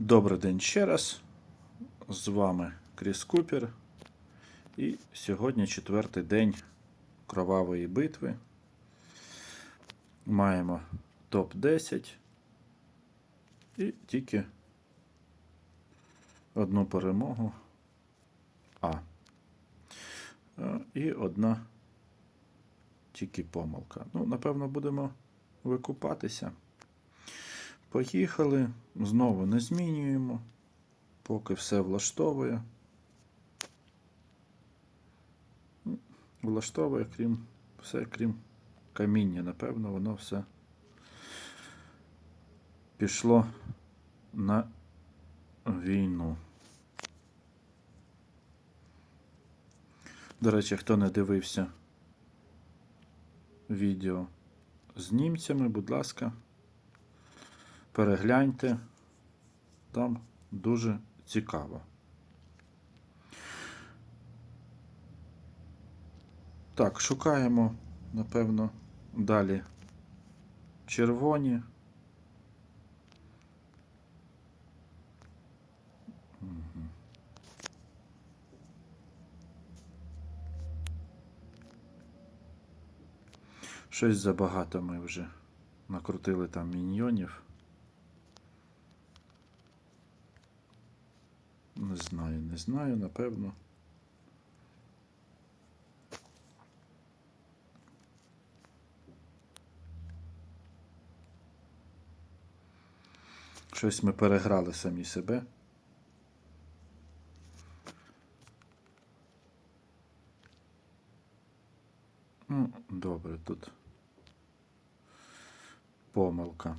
Добрий день ще раз. З вами Кріс Купер. І сьогодні четвертий день кровавої битви. Маємо топ-10 і тільки одну перемогу А. І одна тільки помилка. Ну, напевно, будемо викупатися. Поїхали, знову не змінюємо, поки все влаштовує. Ну, Влаштовує, крім все, крім каміння, напевно, воно все пішло на війну. До речі, хто не дивився відео з німцями, будь ласка перегляньте, там дуже цікаво. Так, шукаємо, напевно, далі червоні. Щось забагато ми вже накрутили там міньйонів. Не знаю, не знаю, напевно. Щось ми переграли самі себе. Ну, добре, тут помилка.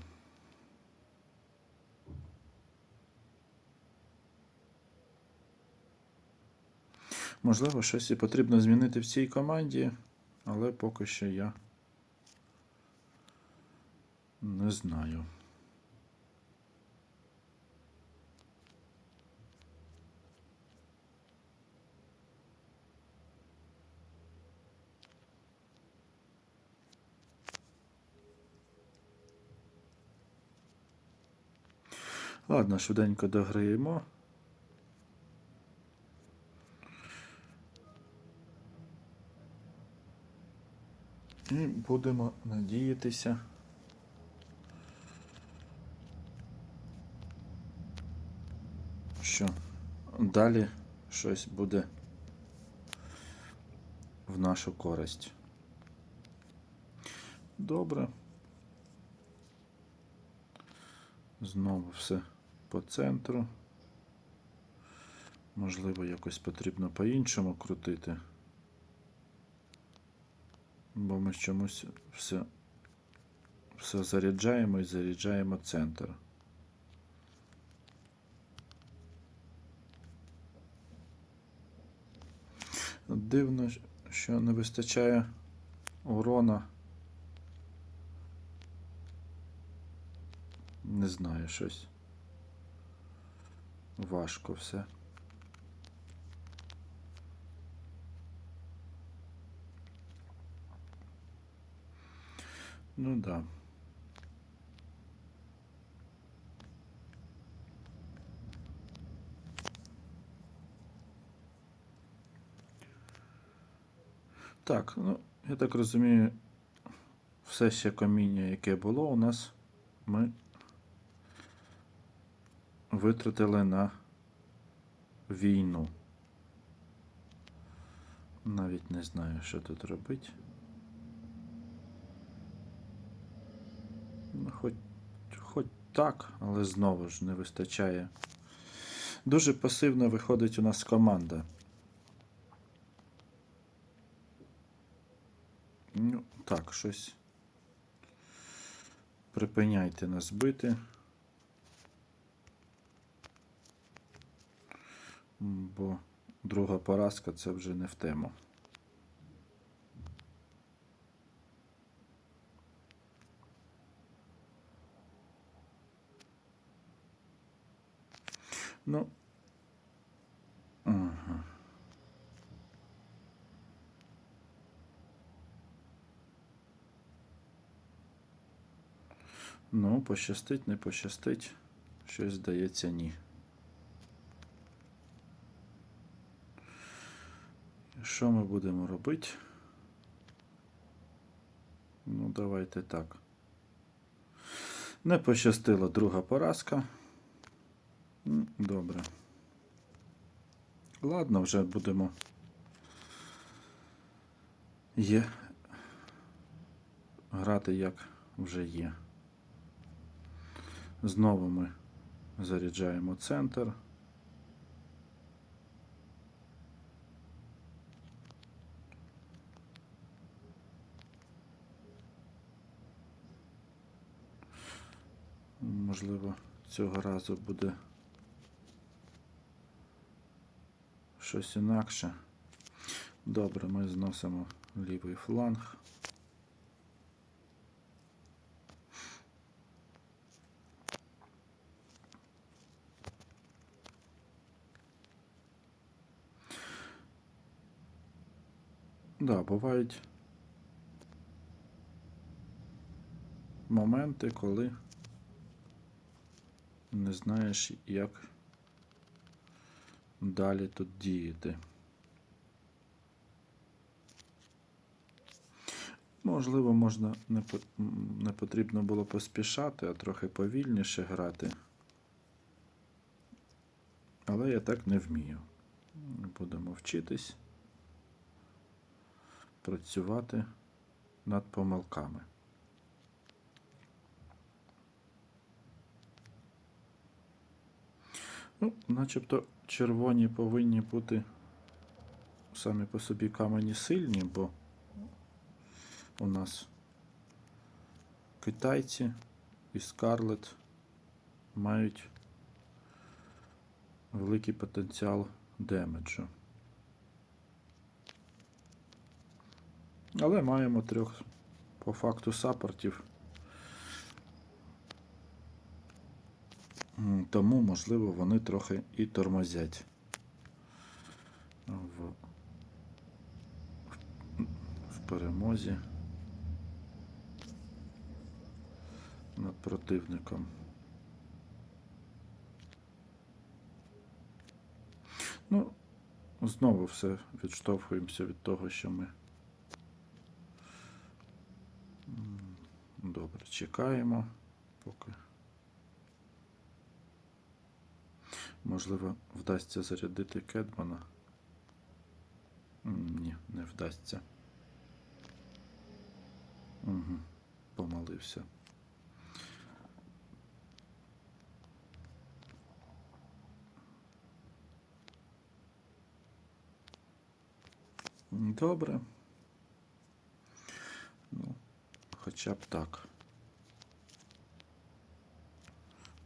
Можливо, щось і потрібно змінити в цій команді, але поки що я не знаю. Ладно, швиденько дограємо. І будемо надіятися. Що далі щось буде в нашу користь. Добре. Знову все по центру. Можливо, якось потрібно по-іншому крутити. Бо ми чомусь все, все заряджаємо і заряджаємо центр. Дивно, що не вистачає урона. Не знаю щось. Важко все. Ну да. Так, ну, я так розумію, все ще каміння, яке було у нас, ми витратили на війну. Навіть не знаю, що тут робити. Хоч, хоч так, але знову ж не вистачає. Дуже пасивно виходить у нас команда. Ну, так, щось. Припиняйте нас бити. Бо друга поразка це вже не в тему. Ну. Ага. Ну, пощастить, не пощастить. Щось здається, ні. Що ми будемо робити? Ну, давайте так. Не пощастила друга поразка. Добре. Ладно, вже будемо. Є. Грати як вже є. Знову ми заряджаємо центр. Можливо, цього разу буде щось інакше. Добре, ми зносимо лівий фланг. Да, бувають моменти, коли не знаєш, як далі тут діяти. Можливо, можна не, не потрібно було поспішати, а трохи повільніше грати. Але я так не вмію. Будемо вчитись працювати над помилками. Ну, начебто червоні повинні бути самі по собі камені сильні, бо у нас китайці і Скарлет мають великий потенціал демеджу. Але маємо трьох по факту саппортів. Тому, можливо, вони трохи і тормозять в, перемозі над противником. Ну, знову все відштовхуємося від того, що ми добре чекаємо, поки. Можливо, вдасться зарядити Кедмана. Ні, не вдасться. Угу, помилився. М, Добре. Ну, хоча б так.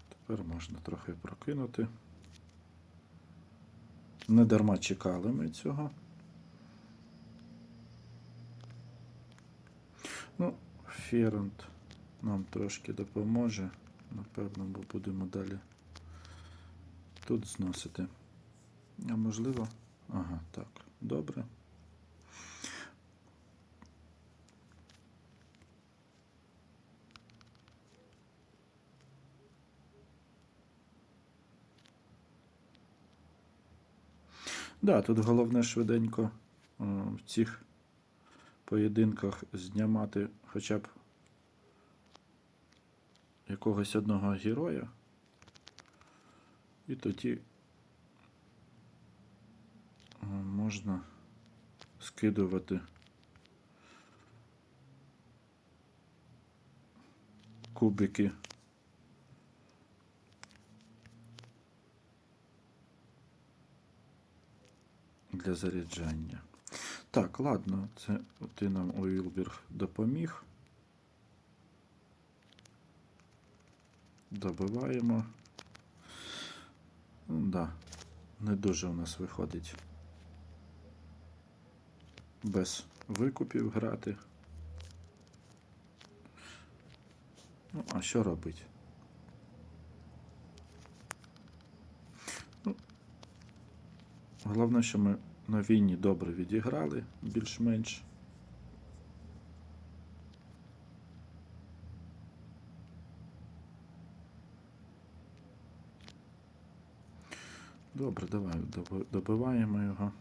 Тепер можна трохи прокинути. Не дарма чекали ми цього. Ну, Ферент нам трошки допоможе. Напевно, бо будемо далі тут зносити. А можливо. Ага, так, добре. Да, тут головне швиденько е, в цих поєдинках знімати хоча б якогось одного героя. І тоді е, можна скидувати кубики. Для заряджання. Так, ладно, це ти нам Уілберг допоміг. Добиваємо. Ну, да, не дуже у нас виходить без викупів грати. Ну, а що робить? Ну, Головне, що ми на війні добре відіграли, більш-менш. Добре, давай доби- добиваємо його.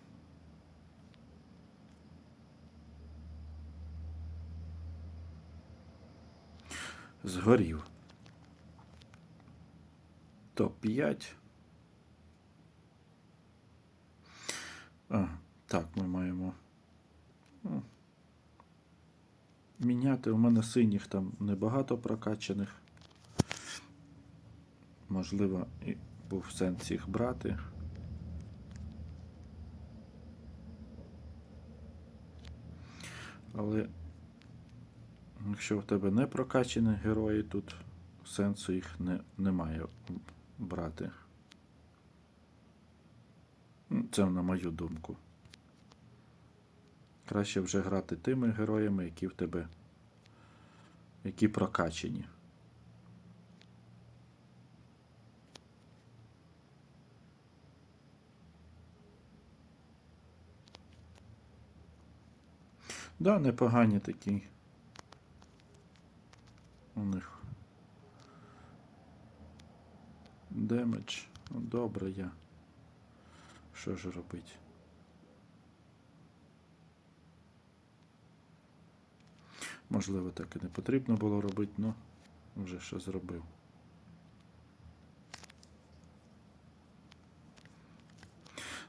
Згорів. Топ-5. А, так, ми маємо. ну, Міняти у мене синіх там небагато прокачаних. Можливо, і був сенс їх брати. Але якщо в тебе не прокачані герої, тут сенсу їх не, немає брати. Ну, Це на мою думку. Краще вже грати тими героями, які в тебе які прокачені. Да, непогані такі. У них. Демедж. Ну, добре я. Що ж робити? Можливо, так і не потрібно було робити, ну вже що зробив.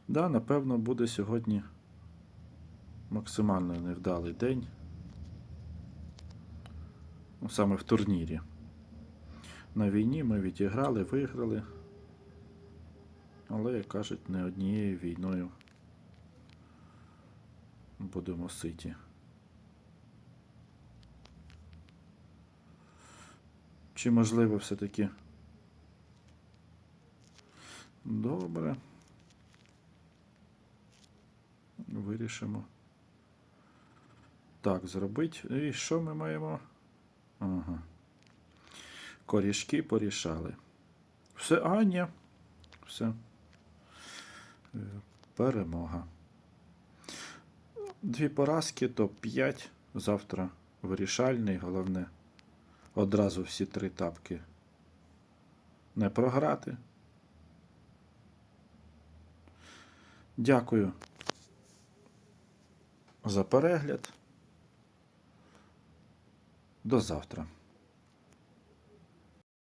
Да, напевно, буде сьогодні максимально невдалий день. Саме в турнірі. На війні ми відіграли, виграли. Але, як кажуть, не однією війною будемо ситі. Чи можливо все-таки? Добре. Вирішимо. Так, зробити. І що ми маємо? Ага. Корішки порішали. Все, а, ні. Все. Перемога. Дві поразки, то 5. Завтра вирішальний. Головне одразу всі три тапки не програти. Дякую за перегляд. До завтра.